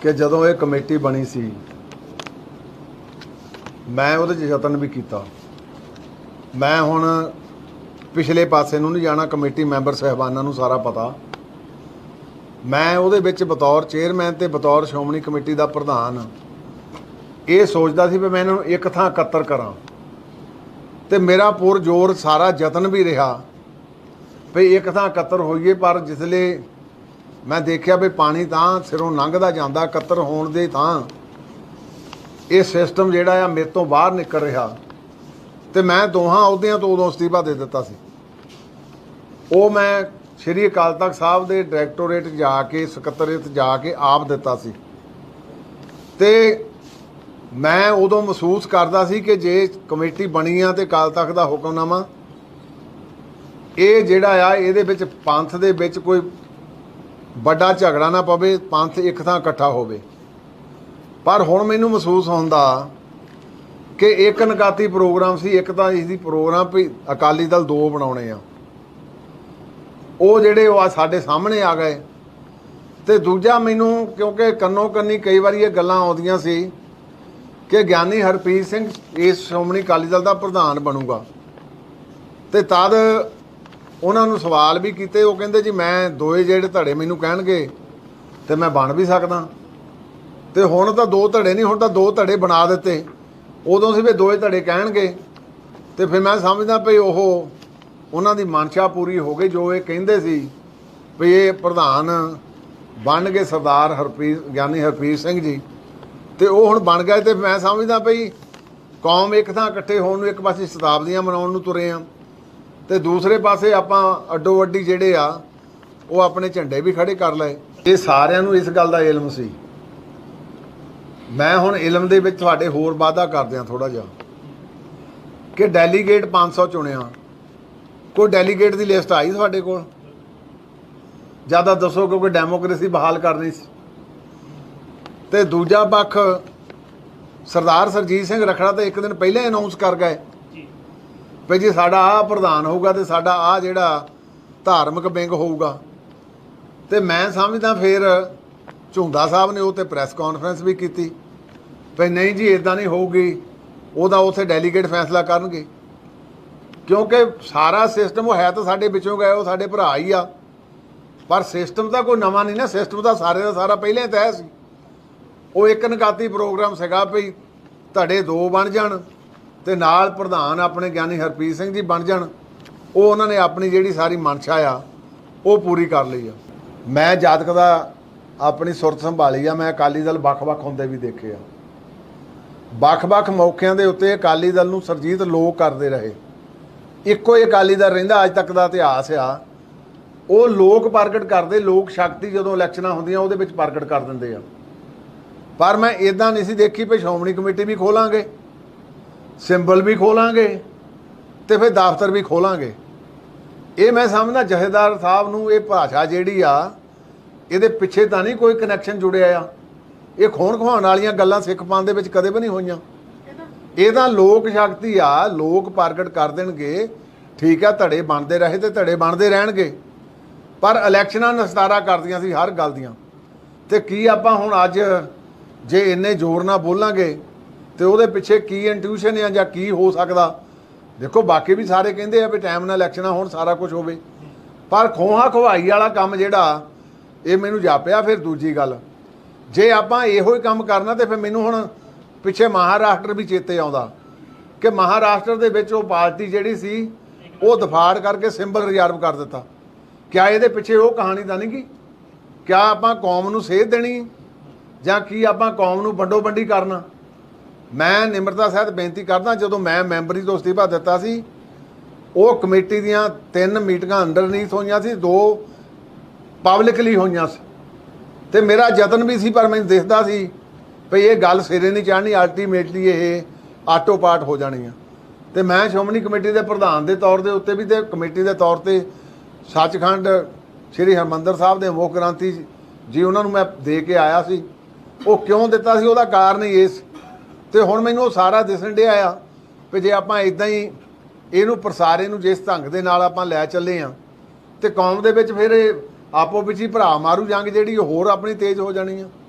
ਕਿ ਜਦੋਂ ਇਹ ਕਮੇਟੀ ਬਣੀ ਸੀ, ਮੈਂ ਉਹਦੇ 'ਚ ਯਤਨ ਵੀ ਕੀਤਾ। ਮੈਂ ਹੁਣ ਪਿਛਲੇ ਪਾਸੇ ਨੂੰ ਨਹੀਂ ਜਾਣਾ, ਕਮੇਟੀ ਮੈਂਬਰ ਸਹਿਬਾਨਾਂ ਨੂੰ ਸਾਰਾ ਪਤਾ। ਮੈਂ ਉਹਦੇ ਵਿੱਚ ਬਤੌਰ ਚੇਅਰਮੈਨ ਤੇ ਬਤੌਰ ਸ਼੍ਰੋਮਣੀ ਕਮੇਟੀ ਦਾ ਪ੍ਰਧਾਨ। ਇਹ ਸੋਚਦਾ ਸੀ ਵੀ ਮੈਂ ਇਹਨਾਂ ਨੂੰ ਇੱਕ ਥਾਂ ਇਕੱਤਰ ਕਰਾਂ। ਤੇ ਮੇਰਾ ਪੂਰ ਜ਼ੋਰ ਸਾਰਾ ਯਤਨ ਵੀ ਰਿਹਾ ਵੀ ਇੱਕ ਥਾਂ ਇਕੱਤਰ ਹੋਈਏ, ਪਰ ਜਿਸਲੇ ਮੈਂ ਦੇਖਿਆ ਵੀ ਪਾਣੀ ਤਾਂ ਸਿਰੋਂ ਲੰਘਦਾ ਜਾਂਦਾ, ਇਕੱਤਰ ਹੋਣ ਦੇ ਤਾਂ। ਇਹ ਸਿਸਟਮ ਜਿਹੜਾ ਆ ਮੇਰੇ ਤੋਂ ਬਾਹਰ ਨਿਕਲ ਰਿਹਾ। ਤੇ ਮੈਂ ਦੋਹਾਂ ਅਹੁਦਿਆਂ ਤੋਂ ਉਦੋਂ ਅਸਤੀਫਾ ਦੇ ਦਿੱਤਾ ਸੀ। ਉਹ ਮੈਂ ਸ਼੍ਰੀ ਅਕਾਲ ਤਖਤ ਸਾਹਿਬ ਦੇ ਡਾਇਰੈਕਟੋਰੇਟ ਜਾ ਕੇ ਸਕੱਤਰੇਤ ਜਾ ਕੇ ਆਪ ਦਿੱਤਾ ਸੀ। ਤੇ ਮੈਂ ਉਦੋਂ ਮਹਿਸੂਸ ਕਰਦਾ ਸੀ ਕਿ ਜੇ ਕਮੇਟੀ ਬਣੀ ਆ ਤੇ ਅਕਾਲ ਤਖਤ ਦਾ ਹੁਕਮਨਾਮਾ, ਇਹ ਜਿਹੜਾ ਆ, ਇਹਦੇ ਵਿੱਚ ਪੰਥ ਦੇ ਵਿੱਚ ਕੋਈ ਵੱਡਾ ਝਗੜਾ ਨਾ ਪਵੇ, ਪੰਥ ਇੱਕ ਥਾਂ ਇਕੱਠਾ ਹੋਵੇ। ਪਰ ਹੁਣ ਮੈਨੂੰ ਮਹਿਸੂਸ ਹੁੰਦਾ ਕਿ ਇੱਕ ਨਕਾਤੀ ਪ੍ਰੋਗਰਾਮ ਸੀ, ਇੱਕ ਤਾਂ ਇਸ ਦੀ ਪ੍ਰੋਗਰਾਮ ਵੀ ਅਕਾਲੀ ਦਲ ਦੋ ਬਣਾਉਣੇ ਆ। ਉਹ ਜਿਹੜੇ ਉਹ ਆ ਸਾਡੇ ਸਾਹਮਣੇ ਆ ਗਏ। ਤੇ ਦੂਜਾ ਮੈਨੂੰ, ਕਿਉਂਕਿ ਕੰਨੋ ਕੰਨੀ ਕਈ ਵਾਰੀ ਇਹ ਗੱਲਾਂ ਆਉਂਦੀਆਂ ਸੀ ਕਿ ਗਿਆਨੀ ਹਰਪ੍ਰੀਤ ਸਿੰਘ ਇਸ ਸ਼੍ਰੋਮਣੀ ਅਕਾਲੀ ਦਲ ਦਾ ਪ੍ਰਧਾਨ ਬਣੂਗਾ। ਤੇ ਤਦ ਉਹਨਾਂ ਨੂੰ ਸਵਾਲ ਵੀ ਕੀਤੇ, ਉਹ ਕਹਿੰਦੇ ਜੀ ਮੈਂ ਦੋਏ ਜਿਹੜੇ ਧੜੇ ਮੈਨੂੰ ਕਹਿਣਗੇ ਤੇ ਮੈਂ ਬਣ ਵੀ ਸਕਦਾ। ਤੇ ਹੁਣ ਤਾਂ ਦੋ ਧੜੇ ਨਹੀਂ, ਹੁਣ ਤਾਂ ਦੋ ਧੜੇ ਬਣਾ ਦਿੱਤੇ। ਉਦੋਂ ਸੀ ਵੀ ਦੋਏ ਧੜੇ ਕਹਿਣਗੇ। ਤੇ ਫਿਰ ਮੈਂ ਸਮਝਦਾ ਭਈ ਉਹ ਉਹਨਾਂ ਦੀ ਮਨਸ਼ਾ ਪੂਰੀ ਹੋ ਗਈ, ਜੋ ਇਹ ਕਹਿੰਦੇ ਸੀ ਵੀ ਇਹ ਪ੍ਰਧਾਨ ਬਣ ਗਏ ਸਰਦਾਰ ਹਰਪ੍ਰੀਤ, ਗਿਆਨੀ ਹਰਪ੍ਰੀਤ ਸਿੰਘ ਜੀ। ਤੇ ਉਹ ਹੁਣ ਬਣ ਗਏ ਤੇ ਮੈਂ ਸਮਝਦਾ ਭਈ ਕੌਮ ਇੱਕ ਥਾਂ ਇਕੱਠੇ ਹੋਣ ਨੂੰ ਇੱਕ ਪਾਸੇ ਸ਼ਤਾਬਦੀਆਂ ਮਨਾਉਣ ਨੂੰ ਤੁਰੇ ਆ। ਤੇ ਦੂਸਰੇ ਪਾਸੇ ਆਪਾਂ ਅੱਡੋ ਵੱਡੀ ਜਿਹੜੇ ਆ, ਉਹ ਆਪਣੇ ਝੰਡੇ ਵੀ ਖੜੇ ਕਰ ਲਏ। ਇਹ ਸਾਰਿਆਂ ਨੂੰ ਇਸ ਗੱਲ ਦਾ ਇਲਮ ਸੀ। ਮੈਂ ਹੁਣ ਇਲਮ ਦੇ ਵਿੱਚ ਤੁਹਾਡੇ ਹੋਰ ਵਾਅਦਾ ਕਰਦਿਆਂ ਆ ਥੋੜਾ ਜਿਹਾ। ਕਿ ਡੈਲੀਗੇਟ 500 ਚੁਣਿਆ। ਕੋਈ ਡੈਲੀਗੇਟ ਦੀ ਲਿਸਟ ਆਈ ਤੁਹਾਡੇ ਕੋਲ? ਜ਼ਿਆਦਾ ਦੱਸੋ ਕਿਉਂਕਿ ਡੈਮੋਕ੍ਰੇਸੀ ਬਹਾਲ ਕਰਨੀ ਸੀ। ਤੇ ਦੂਜਾ ਪੱਖ ਸਰਦਾਰ ਸਰਜੀਤ ਸਿੰਘ ਰਖੜਾ ਤਾਂ ਇੱਕ ਦਿਨ ਪਹਿਲਾਂ ਅਨਾਉਂਸ ਕਰ ਗਏ। ਵੀ ਜੀ ਸਾਡਾ ਆ ਪ੍ਰਧਾਨ ਹੋਊਗਾ ਤੇ ਸਾਡਾ ਆ ਜਿਹੜਾ ਧਾਰਮਿਕ ਵਿੰਗ ਹੋਊਗਾ। ਤੇ ਮੈਂ ਸਮਝਦਾ ਫਿਰ ਝੁੰਦਾ ਸਾਹਿਬ ਨੇ ਉਹ ਤੇ ਪ੍ਰੈਸ ਕਾਨਫਰੰਸ ਵੀ ਕੀਤੀ। ਵੀ ਨਹੀਂ ਜੀ ਇਦਾਂ ਨਹੀਂ ਹੋਊਗੀ। ਉਹਦਾ ਉਥੇ ਡੈਲੀਗੇਟ ਫੈਸਲਾ ਕਰਨਗੇ। ਕਿਉਂਕਿ ਸਾਰਾ ਸਿਸਟਮ ਉਹ ਹੈ ਤਾਂ ਸਾਡੇ ਵਿੱਚੋਂ ਗਏ, ਉਹ ਸਾਡੇ ਭਰਾ ਹੀ ਆ। ਪਰ ਸਿਸਟਮ ਤਾਂ ਕੋਈ ਨਵਾਂ ਨਹੀਂ ਨਾ ਸਿਸਟਮ ਤਾਂ ਸਾਰੇ ਦਾ ਸਾਰਾ ਪਹਿਲਾਂ ਹੀ ਤੈਅ ਸੀ। ਉਹ ਇੱਕ ਨਕਾਤੀ ਪ੍ਰੋਗਰਾਮ ਸੀਗਾ ਵੀ ਧੜੇ ਦੋ ਬਣ ਜਾਣ। ਤੇ ਨਾਲ ਪ੍ਰਧਾਨ ਆਪਣੇ ਗਿਆਨੀ ਹਰਪ੍ਰੀਤ ਸਿੰਘ ਜੀ ਬਣ ਜਾਣ, ਉਹ ਉਹਨਾਂ ਨੇ ਆਪਣੀ ਜਿਹੜੀ ਸਾਰੀ ਮਨਸ਼ਾ ਆ, ਉਹ ਪੂਰੀ ਕਰ ਲਈ ਆ। ਮੈਂ ਜਾਤਕ ਦਾ ਆਪਣੀ ਸੁਰਤ ਸੰਭਾਲੀ ਆ, ਮੈਂ ਅਕਾਲੀ ਦਲ ਵੱਖ-ਵੱਖ ਹੁੰਦੇ ਵੀ ਦੇਖੇ ਆ। ਵੱਖ-ਵੱਖ ਮੌਕਿਆਂ ਦੇ ਉੱਤੇ ਅਕਾਲੀ ਦਲ ਨੂੰ ਸਰਜੀਤ ਲੋਕ ਕਰਦੇ ਰਹੇ। ਇੱਕੋ ਹੀ ਅਕਾਲੀ ਦਲ ਰਹਿੰਦਾ, ਅੱਜ ਤੱਕ ਦਾ ਇਤਿਹਾਸ ਆ। ਉਹ ਲੋਕ ਪ੍ਰਗਟ ਕਰਦੇ, ਲੋਕ ਸ਼ਕਤੀ ਜਦੋਂ ਇਲੈਕਸ਼ਨਾਂ ਹੁੰਦੀਆਂ, ਉਹਦੇ ਵਿੱਚ ਪ੍ਰਗਟ ਕਰ ਦਿੰਦੇ ਆ। ਪਰ ਮੈਂ ਇਦਾਂ ਨਹੀਂ ਸੀ ਦੇਖੀ ਵੀ ਸ਼੍ਰੋਮਣੀ ਕਮੇਟੀ ਵੀ ਖੋਲਾਂਗੇ। ਸਿੰਬਲ ਵੀ ਖੋਲਾਂਗੇ ਤੇ ਫਿਰ ਦਫ਼ਤਰ ਵੀ ਖੋਲਾਂਗੇ। ਇਹ ਮੈਂ ਸਮਝਦਾ ਜਹੇਦਾਰ ਸਾਹਿਬ ਨੂੰ, ਇਹ ਭਾਸ਼ਾ ਜਿਹੜੀ ਆ, ਇਹਦੇ ਪਿੱਛੇ ਤਾਂ ਨਹੀਂ ਕੋਈ ਕਨੈਕਸ਼ਨ ਜੁੜਿਆ ਆ। ਇਹ ਖੋਣ ਖਵਾਉਣ ਵਾਲੀਆਂ ਗੱਲਾਂ ਸਿੱਖ ਪੰਥ ਦੇ ਵਿੱਚ ਕਦੇ ਵੀ ਨਹੀਂ ਹੋਈਆਂ। ਇਹ ਤਾਂ ਲੋਕ ਸ਼ਕਤੀ ਆ, ਲੋਕ ਪ੍ਰਗਟ ਕਰ ਦੇਣਗੇ। ਠੀਕ ਆ, ਧੜੇ ਬਣਦੇ ਰਹੇ ਤੇ ਧੜੇ ਬਣਦੇ ਰਹਿਣਗੇ। ਪਰ ਇਲੈਕਸ਼ਨਾਂ ਨਸਤਾਰਾ ਕਰਦੀਆਂ ਸੀ ਹਰ ਗੱਲ ਦੀਆਂ। ਤੇ ਕੀ ਆਪਾਂ ਹੁਣ ਅੱਜ ਜੇ ਇੰਨੇ ਜ਼ੋਰ ਨਾਲ ਬੋਲਾਂਗੇ ਤੇ ਉਹਦੇ ਪਿੱਛੇ ਕੀ ਇੰਟਿਊਸ਼ਨ ਆ ਜਾਂ ਕੀ ਹੋ ਸਕਦਾ? ਦੇਖੋ, ਬਾਕੀ ਵੀ ਸਾਰੇ ਕਹਿੰਦੇ ਆ ਵੀ ਟਾਈਮ ਨਾਲ ਇਲੈਕਸ਼ਨਾਂ ਹੋਣ ਸਾਰਾ ਕੁਝ ਹੋਵੇ। ਪਰ ਖੋਹਾ ਖਵਾਈ ਵਾਲਾ ਕੰਮ ਜਿਹੜਾ, ਇਹ ਮੈਨੂੰ ਜਾਪਿਆ ਫਿਰ ਦੂਜੀ ਗੱਲ। ਜੇ ਆਪਾਂ ਇਹੋ ਹੀ ਕੰਮ ਕਰਨਾ ਤੇ ਫਿਰ ਮੈਨੂੰ ਹੁਣ ਪਿੱਛੇ ਮਹਾਰਾਸ਼ਟਰ ਵੀ ਚੇਤੇ ਆਉਂਦਾ। ਕਿ ਮਹਾਰਾਸ਼ਟਰ ਦੇ ਵਿੱਚ ਉਹ ਪਾਰਟੀ ਜਿਹੜੀ ਸੀ, ਉਹ ਦਫਾੜ ਕਰਕੇ ਸਿੰਬਲ ਰਿਜ਼ਰਵ ਕਰ ਦਿੱਤਾ। ਕਿਆ ਇਹਦੇ ਪਿੱਛੇ ਉਹ ਕਹਾਣੀ ਤਾਂ ਨਹੀਂ ਗੀ ਕਿਆ ਆਪਾਂ ਕੌਮ ਨੂੰ ਸੇਧ ਦੇਣੀ ਜਾਂ ਕੀ ਆਪਾਂ ਕੌਮ ਨੂੰ ਵੰਡੋ ਵੰਡੀ ਕਰਨਾ? ਮੈਂ ਨਿਮਰਤਾ ਸਹਿਤ ਬੇਨਤੀ ਕਰਦਾ, ਜਦੋਂ ਮੈਂ ਮੈਂਬਰੀ ਤੋਂ ਅਸਤੀਫਾ ਦਿੱਤਾ ਸੀ, ਉਹ ਕਮੇਟੀ ਦੀਆਂ ਤਿੰਨ ਮੀਟਿੰਗਾਂ ਅੰਡਰਨੀਥ ਹੋਈਆਂ ਸੀ, ਦੋ ਪਬਲਿਕਲੀ ਹੋਈਆਂ ਸੀ। ਤੇ ਮੇਰਾ ਯਤਨ ਵੀ ਸੀ, ਪਰ ਮੈਨੂੰ ਦਿਖਦਾ ਸੀ ਭਈ ਇਹ ਗੱਲ ਸਿਰੇ ਨਹੀਂ ਚੜ੍ਹਨੀ ਅਲਟੀਮੇਟਲੀ ਇਹ ਆਟੋ ਪਾਟ ਹੋ ਜਾਣੀ ਆ ਤੇ ਮੈਂ ਸ਼੍ਰੋਮਣੀ ਕਮੇਟੀ ਦੇ ਪ੍ਰਧਾਨ ਦੇ ਤੌਰ ਦੇ ਉੱਤੇ ਵੀ ਤੇ ਕਮੇਟੀ ਦੇ ਤੌਰ ਤੇ ਸੱਚਖੰਡ ਸ੍ਰੀ ਹਰਮੰਦਰ ਸਾਹਿਬ ਦੇ ਮੁੱਖ ਗ੍ਰੰਥੀ ਜੀ, ਉਹਨਾਂ ਨੂੰ ਮੈਂ ਦੇ ਕੇ ਆਇਆ ਸੀ। ਉਹ ਕਿਉਂ ਦਿੱਤਾ ਸੀ? ਉਹਦਾ ਕਾਰਨ ਹੀ ਇਸ ਤੇ ਹੁਣ ਮੈਨੂੰ ਉਹ ਸਾਰਾ ਦਿਸਣ ਡਿਆ ਆ ਵੀ ਜੇ ਆਪਾਂ ਇਦਾਂ ਹੀ ਇਹਨੂੰ ਪ੍ਰਸਾਰੇ ਨੂੰ ਜਿਸ ਢੰਗ ਦੇ ਨਾਲ ਆਪਾਂ ਲੈ ਚੱਲੇ ਆ, ਤੇ ਕੌਮ ਦੇ ਵਿੱਚ ਫਿਰ ਇਹ ਆਪੋ ਵਿੱਚ ਹੀ ਭਰਾ ਮਾਰੂ ਜੰਗ ਜਿਹੜੀ ਉਹ ਹੋਰ ਆਪਣੀ ਤੇਜ਼ ਹੋ ਜਾਣੀ ਆ।